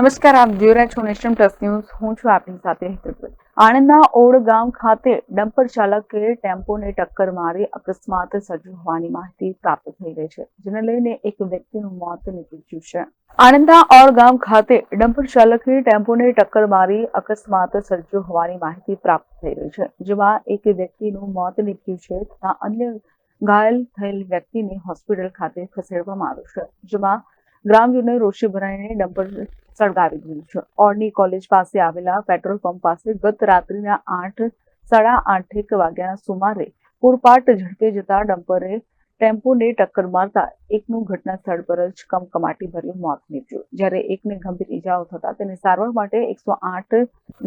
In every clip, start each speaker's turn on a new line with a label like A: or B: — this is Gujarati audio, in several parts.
A: નમસ્કાર, આપ જોઈ રહ્યા છો નેશન પ્લસ ન્યૂઝ હું છું આપની સાથે ભટ્ટ. આણંદના ઓડ ગામ ખાતે ડમ્પર ચાલકે ટેમ્પોને ટક્કર મારી અકસ્માત સર્જ્યો હોવાની માહિતી પ્રાપ્ત થઈ રહી છે, જેને લઈને એક વ્યક્તિનું મોત નીપજ્યું છે આણંદના ઓડ ગામ ખાતે ડમ્પર ચાલકે ટેમ્પોને ટક્કર મારી અકસ્માત સર્જ્યો હોવાની માહિતી પ્રાપ્ત થઈ રહી છે, જેમાં એક વ્યક્તિનું મોત નીપજ્યું છે તથા અન્ય ઘાયલ થયેલ વ્યક્તિને હોસ્પિટલ ખાતે ખસેડવામાં આવ્યો છે, જેમાં ગ્રામજનોએ રોષે ભરાઈને ડમ્પર સળગાવી દીધું છે. ઓર્ની કોલેજ પાસે આવેલા પેટ્રોલ પંપ પાસે ગત રાત્રિના આઠ, સાડા આઠેક વાગ્યાના સુમારે પૂરપાટ ઝડપે જતા ડમ્પરે ટેમ્પોને ટક્કર મારતા એકનું ઘટના સ્થળ પર જ કમકમાટી ભર્યું મોત નીપજ્યું. જ્યારે એકને ગંભીર ઈજાઓ થતા તેને સારવાર માટે એકસો આઠ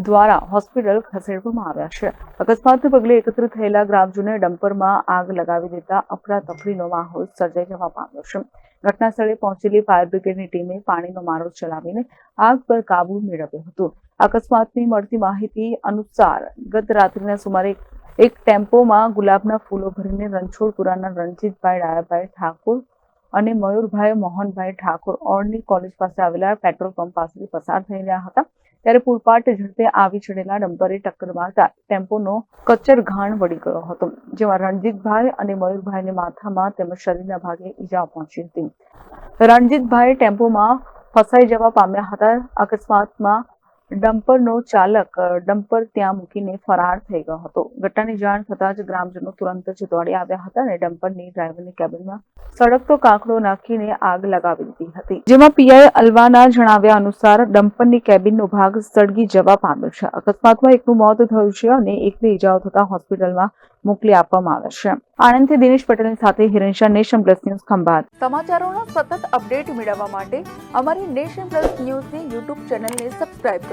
A: દ્વારા હોસ્પિટલ ખસેડવામાં આવ્યા છે. અકસ્માતને પગલે એકત્ર થયેલા ગ્રામજનોએ ડમ્પરમાં આગ લગાવી દેતા અફડાતફડીનો માહોલ સર્જાઈ જવા પામ્યો છે. ઘટના સ્થળે પહોંચેલી ફાયર બ્રિગેડની ટીમે પાણીનો મારો ચલાવીને આગ પર કાબુ મેળવ્યો હતો. અકસ્માતની મળતી માહિતી અનુસાર ગત રાત્રિના સુમારે એક ટેમ્પોમાં ગુલાબના ફૂલો ભરીને રણછોડપુરાના રણજીતભાઈ ડાયાભાઈ ઠાકોર અને મયુરભાઈ મોહનભાઈ ઠાકોર ઓળની કોલેજ પાસે આવેલા પેટ્રોલ પંપ પાસેથી પસાર થઈ રહ્યા હતા. ત્યારે પૂરપાટ ઝડપે આવી ચડેલા ડમ્પરે ટક્કર મારતા ટેમ્પોનો કચ્ચર ઘાણ વળી ગયો હતો, જેમાં રણજીતભાઈ અને મયુરભાઈને માથામાં તેમજ શરીરના ભાગે ઈજા પહોંચી હતી. રણજીતભાઈ ટેમ્પોમાં ફસાઈ જવા પામ્યા હતા. અકસ્માતમાં ડમ્પરનો ચાલક ડમ્પર ત્યાં મૂકીને ફરાર થઈ ગયો હતો. ઘટનાની જાણ થતાં જ ગ્રામજનો તુરંત જ દોડી આવ્યા હતા અને ડમ્પરની ડ્રાઈવરની કેબિનમાં સળગતો કાંકડો નાખીને આગ લગાવી દીધી હતી. જેમાં પીઆઈ અલવાના જણાવ્યા અનુસાર ડમ્પરની કેબિનનો ભાગ સળગી જવા પામ્યો છે. અકસ્માતમાં એકનું મોત થયું છે અને એકને ઈજાઓ થતા હોસ્પિટલમાં મોકલી આપવામાં આવે છે. આણંદથી દિનેશ પટેલની સાથે હિરેન્શા નેશન પ્લસ ન્યૂઝ ખંભાત. સમાચારોના સતત અપડેટ મેળવવા માટે અમારી નેશન પ્લસ ન્યૂઝની યુટ્યુબ ચેનલને સબસ્ક્રાઇબ